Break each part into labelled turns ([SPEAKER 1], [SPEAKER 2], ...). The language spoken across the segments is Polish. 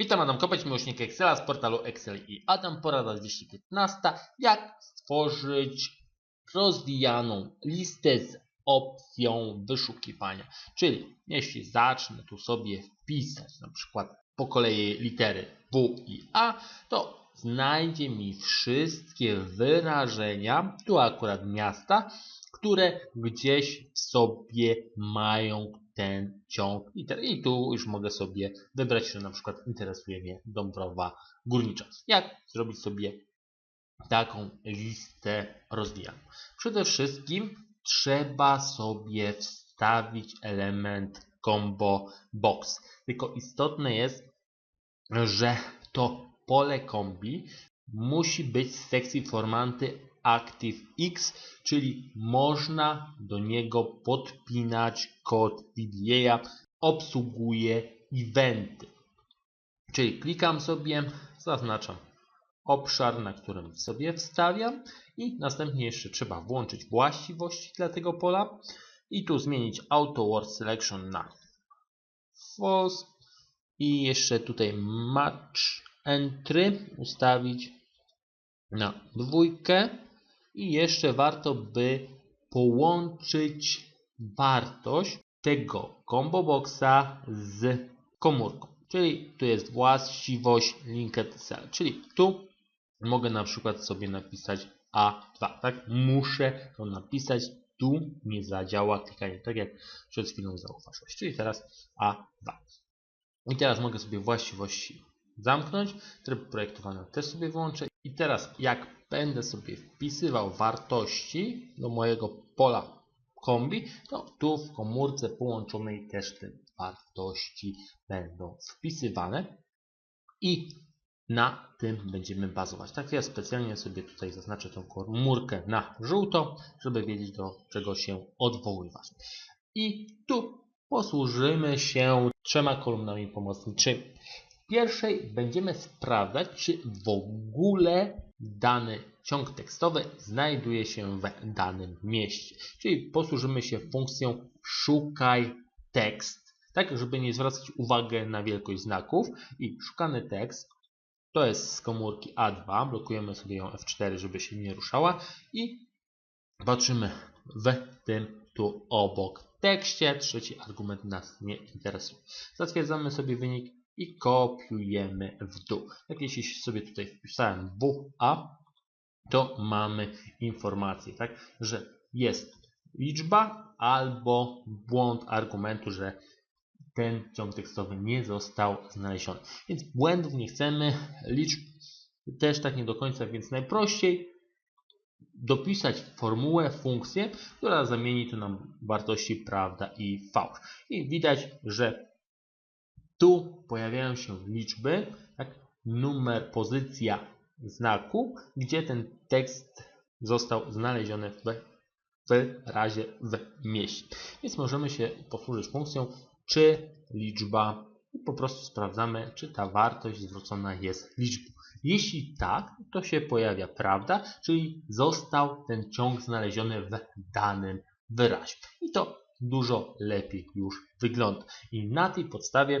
[SPEAKER 1] Witam, Adam Kopeć, miłośnik Excela z portalu Excel i Adam. Porada 215. Jak stworzyć rozwijaną listę z opcją wyszukiwania. Czyli jeśli zacznę tu sobie wpisać na przykład po kolei litery W i A, to znajdzie mi wszystkie wyrażenia, tu akurat miasta, które gdzieś w sobie mają ten ciąg liter. I tu już mogę sobie wybrać, że na przykład interesuje mnie Dąbrowa Górnicza. Jak zrobić sobie taką listę rozwijaną? Przede wszystkim trzeba sobie wstawić element combo box. Tylko istotne jest, że to pole kombi musi być z sekcji formanty ActiveX, czyli można do niego podpinać kod VBA, obsługuje eventy. Czyli klikam sobie, zaznaczam obszar, na którym sobie wstawiam i następnie jeszcze trzeba włączyć właściwości dla tego pola i tu zmienić Auto Word Selection na false i jeszcze tutaj match entry ustawić na dwójkę i jeszcze warto by połączyć wartość tego combo boxa z komórką. Czyli tu jest właściwość linked cell, czyli tu mogę na przykład sobie napisać A2, tak? Muszę to napisać, tu nie zadziała klikanie, tak jak przed chwilą zauważyłeś, czyli teraz A2. I teraz mogę sobie właściwości zamknąć, tryb projektowania też sobie włączę i teraz jak będę sobie wpisywał wartości do mojego pola kombi, to tu w komórce połączonej też te wartości będą wpisywane i na tym będziemy bazować. Tak ja specjalnie sobie tutaj zaznaczę tą komórkę na żółto, żeby wiedzieć do czego się odwoływać. I tu posłużymy się trzema kolumnami pomocniczymi. Pierwszej będziemy sprawdzać, czy w ogóle dany ciąg tekstowy znajduje się w danym mieście. Czyli posłużymy się funkcją szukaj tekst, tak żeby nie zwracać uwagi na wielkość znaków i szukany tekst to jest z komórki A2, blokujemy sobie ją F4, żeby się nie ruszała i patrzymy w tym tu obok tekście. Trzeci argument nas nie interesuje. Zatwierdzamy sobie wynik i kopiujemy w dół. Jak jeśli sobie tutaj wpisałem WA, to mamy informację, tak, że jest liczba albo błąd argumentu, że ten ciąg tekstowy nie został znaleziony. Więc błędów nie chcemy, liczb też tak nie do końca, więc najprościej dopisać formułę, funkcję, która zamieni tu nam wartości prawda i fałsz. I widać, że tu pojawiają się liczby, tak, numer, pozycja znaku, gdzie ten tekst został znaleziony w, razie w mieście. Więc możemy się posłużyć funkcją czy liczba i po prostu sprawdzamy, czy ta wartość zwrócona jest liczbą. Jeśli tak, to się pojawia prawda, czyli został ten ciąg znaleziony w danym wyrazie. I to dużo lepiej już wygląda. I na tej podstawie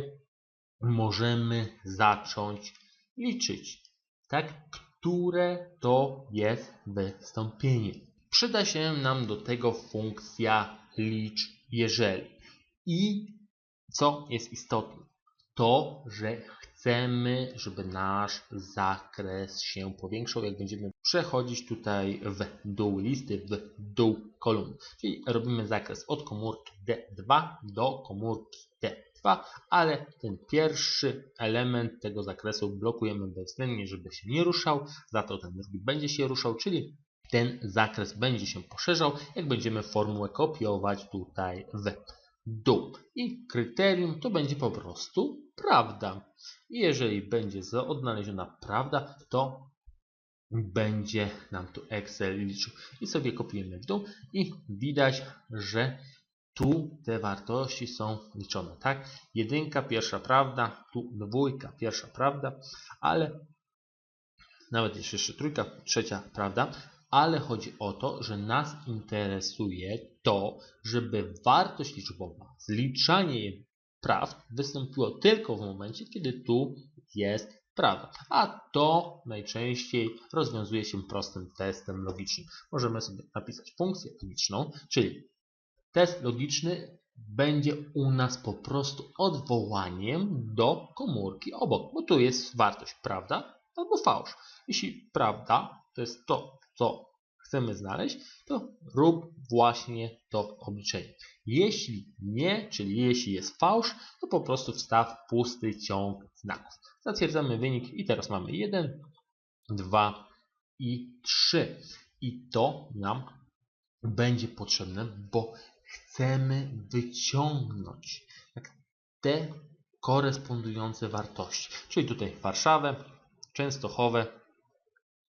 [SPEAKER 1] możemy zacząć liczyć, tak, które to jest wystąpienie. Przyda się nam do tego funkcja licz jeżeli. I co jest istotne? To, że chcemy, żeby nasz zakres się powiększał, jak będziemy przechodzić tutaj w dół listy, w dół kolumn. Czyli robimy zakres od komórki D2 do komórki D2, ale ten pierwszy element tego zakresu blokujemy bezwzględnie, żeby się nie ruszał, za to ten drugi będzie się ruszał, czyli ten zakres będzie się poszerzał, jak będziemy formułę kopiować tutaj w dół. I kryterium to będzie po prostu prawda. Jeżeli będzie odnaleziona prawda, to będzie nam tu Excel liczył. I sobie kopiujemy w dół i widać, że tu te wartości są liczone, tak? Jedynka, pierwsza prawda, tu dwójka, pierwsza prawda, ale nawet jeszcze trójka, trzecia prawda, ale chodzi o to, że nas interesuje to, żeby wartość liczbowa, zliczanie praw wystąpiło tylko w momencie, kiedy tu jest prawda. A to najczęściej rozwiązuje się prostym testem logicznym. Możemy sobie napisać funkcję logiczną, czyli test logiczny będzie u nas po prostu odwołaniem do komórki obok, bo tu jest wartość prawda albo fałsz. Jeśli prawda to jest to, co chcemy znaleźć, to rób właśnie to obliczenie. Jeśli nie, czyli jeśli jest fałsz, to po prostu wstaw pusty ciąg znaków. Zatwierdzamy wynik i teraz mamy 1, 2 i 3. I to nam będzie potrzebne, bo chcemy wyciągnąć te korespondujące wartości. Czyli tutaj Warszawę, Częstochowę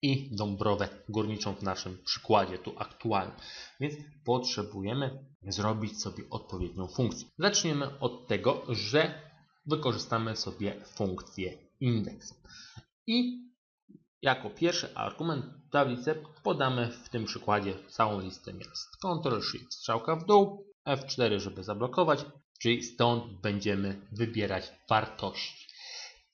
[SPEAKER 1] i Dąbrowę Górniczą w naszym przykładzie tu aktualnym. Więc potrzebujemy zrobić sobie odpowiednią funkcję. Zaczniemy od tego, że wykorzystamy sobie funkcję indeks. I jako pierwszy argument tablicy podamy w tym przykładzie całą listę miast. Ctrl Shift strzałka w dół, F4 żeby zablokować, czyli stąd będziemy wybierać wartości.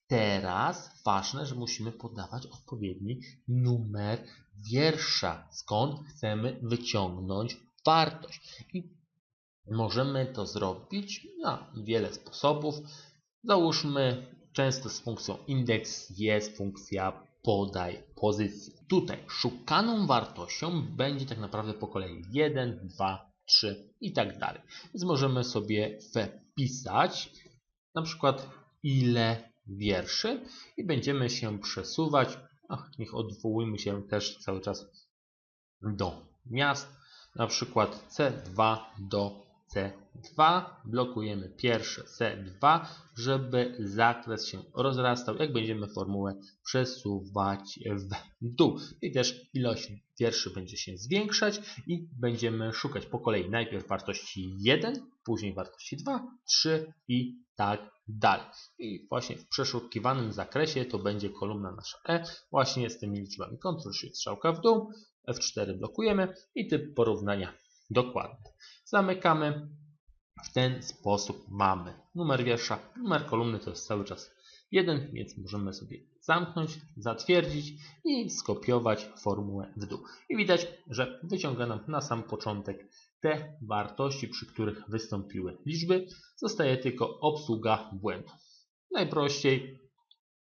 [SPEAKER 1] Teraz ważne, że musimy podawać odpowiedni numer wiersza, skąd chcemy wyciągnąć wartość. I możemy to zrobić na wiele sposobów. Załóżmy, często z funkcją indeks jest funkcja podaj pozycję. Tutaj szukaną wartością będzie tak naprawdę po kolei 1, 2, 3 i tak dalej. Więc możemy sobie wpisać na przykład ile wierszy i będziemy się przesuwać. Ach, niech odwołujmy się też cały czas do miast. Na przykład C2 do C2. Blokujemy pierwsze C2, żeby zakres się rozrastał, jak będziemy formułę przesuwać w dół. I też ilość wierszy będzie się zwiększać i będziemy szukać po kolei najpierw wartości 1, później wartości 2, 3 i tak dalej. I właśnie w przeszukiwanym zakresie to będzie kolumna nasza E właśnie z tymi liczbami. Ctrl Shift strzałka w dół, F4 blokujemy i typ porównania dokładny. Zamykamy. W ten sposób mamy numer wiersza, numer kolumny to jest cały czas 1, więc możemy sobie zamknąć, zatwierdzić i skopiować formułę w dół. I widać, że wyciąga nam na sam początek te wartości, przy których wystąpiły liczby. Zostaje tylko obsługa błędu. Najprościej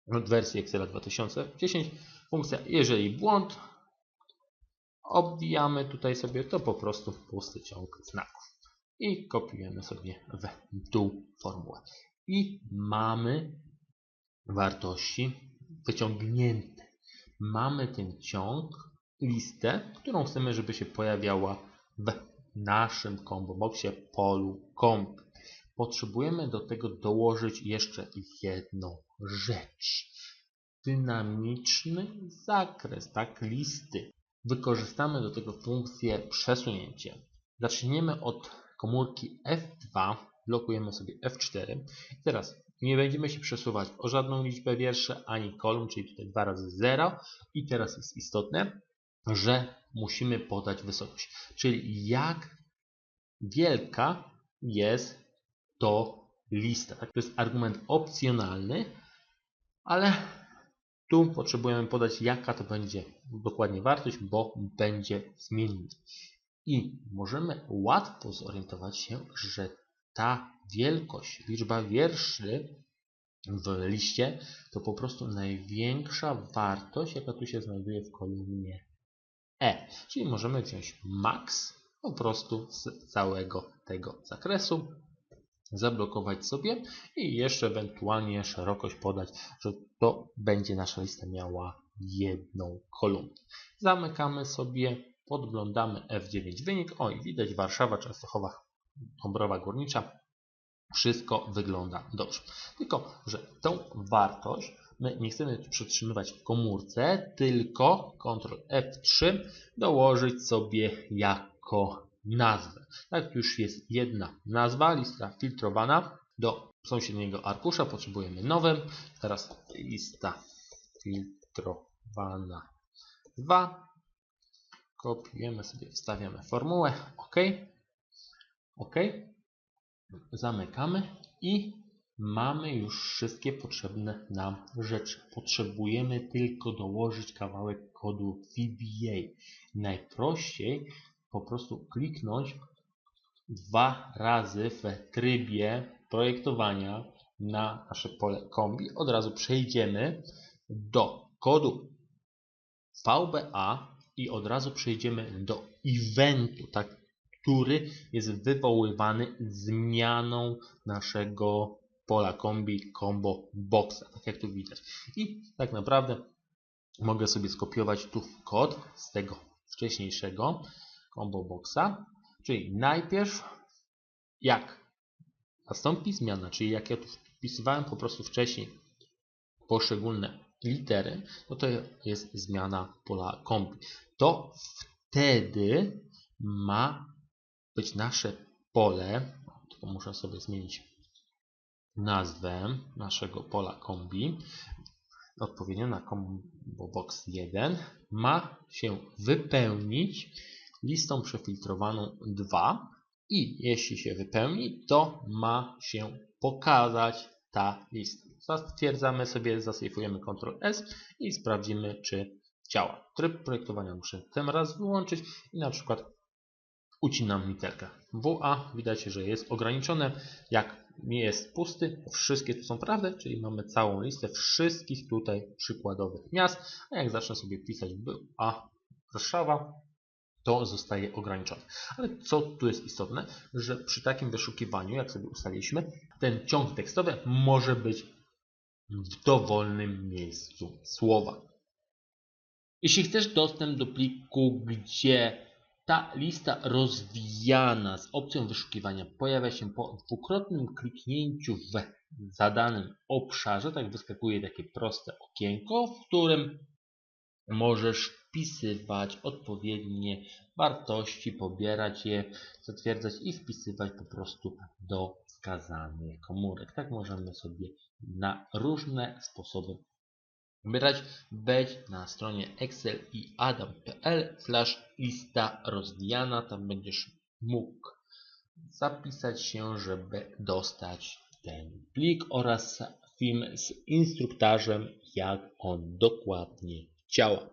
[SPEAKER 1] w wersji Excel 2010 funkcja, jeżeli błąd, obwijamy tutaj sobie to po prostu pusty ciąg znaków i kopiujemy sobie w dół formułę. I mamy wartości wyciągnięte. Mamy ten ciąg, listę, którą chcemy, żeby się pojawiała w naszym combo boxie polu komp. Potrzebujemy do tego dołożyć jeszcze jedną rzecz. Dynamiczny zakres, tak, listy. Wykorzystamy do tego funkcję przesunięcie. Zaczniemy od komórki F2, blokujemy sobie F4. I teraz nie będziemy się przesuwać o żadną liczbę wierszy ani kolumn, czyli tutaj 2 razy 0. I teraz jest istotne, że musimy podać wysokość, czyli jak wielka jest to lista. Tak? To jest argument opcjonalny, ale tu potrzebujemy podać jaka to będzie dokładnie wartość, bo będzie zmienna. I możemy łatwo zorientować się, że ta wielkość, liczba wierszy w liście to po prostu największa wartość, jaka tu się znajduje w kolumnie E. Czyli możemy wziąć max po prostu z całego tego zakresu, zablokować sobie i jeszcze ewentualnie szerokość podać, że to będzie nasza lista miała jedną kolumnę. Zamykamy sobie podglądamy F9 wynik. O, i widać Warszawa, Częstochowa, Dąbrowa Górnicza. Wszystko wygląda dobrze. Tylko, że tą wartość my nie chcemy przytrzymywać w komórce, tylko Ctrl F3 dołożyć sobie jako nazwę. Tak, już jest jedna nazwa, lista filtrowana. Do sąsiedniego arkusza potrzebujemy nowe. Teraz lista filtrowana 2 kopiujemy sobie, wstawiamy formułę, OK, OK, zamykamy i mamy już wszystkie potrzebne nam rzeczy. Potrzebujemy tylko dołożyć kawałek kodu VBA. Najprościej po prostu kliknąć dwa razy w trybie projektowania na nasze pole kombi. Od razu przejdziemy do kodu VBA i od razu przejdziemy do eventu, tak, który jest wywoływany zmianą naszego pola kombi combo boxa, tak jak tu widać. I tak naprawdę mogę sobie skopiować tu kod z tego wcześniejszego combo boxa, czyli najpierw jak nastąpi zmiana, czyli jak ja tu wpisywałem po prostu wcześniej poszczególne litery, no to jest zmiana pola kombi. To wtedy ma być nasze pole, tylko muszę sobie zmienić nazwę naszego pola kombi, odpowiednio na combo box 1, ma się wypełnić listą przefiltrowaną 2 i jeśli się wypełni, to ma się pokazać ta lista. Zatwierdzamy sobie, zasejfujemy Ctrl S i sprawdzimy, czy działa. Tryb projektowania muszę ten raz wyłączyć i na przykład ucinam literkę WA. Widać, że jest ograniczone. Jak nie jest pusty, wszystkie tu są prawdę, czyli mamy całą listę wszystkich tutaj przykładowych miast. A jak zacznę sobie pisać A Warszawa, to zostaje ograniczone. Ale co tu jest istotne, że przy takim wyszukiwaniu, jak sobie ustaliliśmy, ten ciąg tekstowy może być w dowolnym miejscu słowa. Jeśli chcesz dostęp do pliku, gdzie ta lista rozwijana z opcją wyszukiwania pojawia się po dwukrotnym kliknięciu w zadanym obszarze, tak wyskakuje takie proste okienko, w którym możesz wpisywać odpowiednie wartości, pobierać je, zatwierdzać i wpisywać po prostu do wskazanych komórek. Tak możemy sobie na różne sposoby wybierać. Wejdź na stronie excel i adam.pl lista rozwijana. Tam będziesz mógł zapisać się, żeby dostać ten plik oraz film z instruktarzem, jak on dokładnie działa.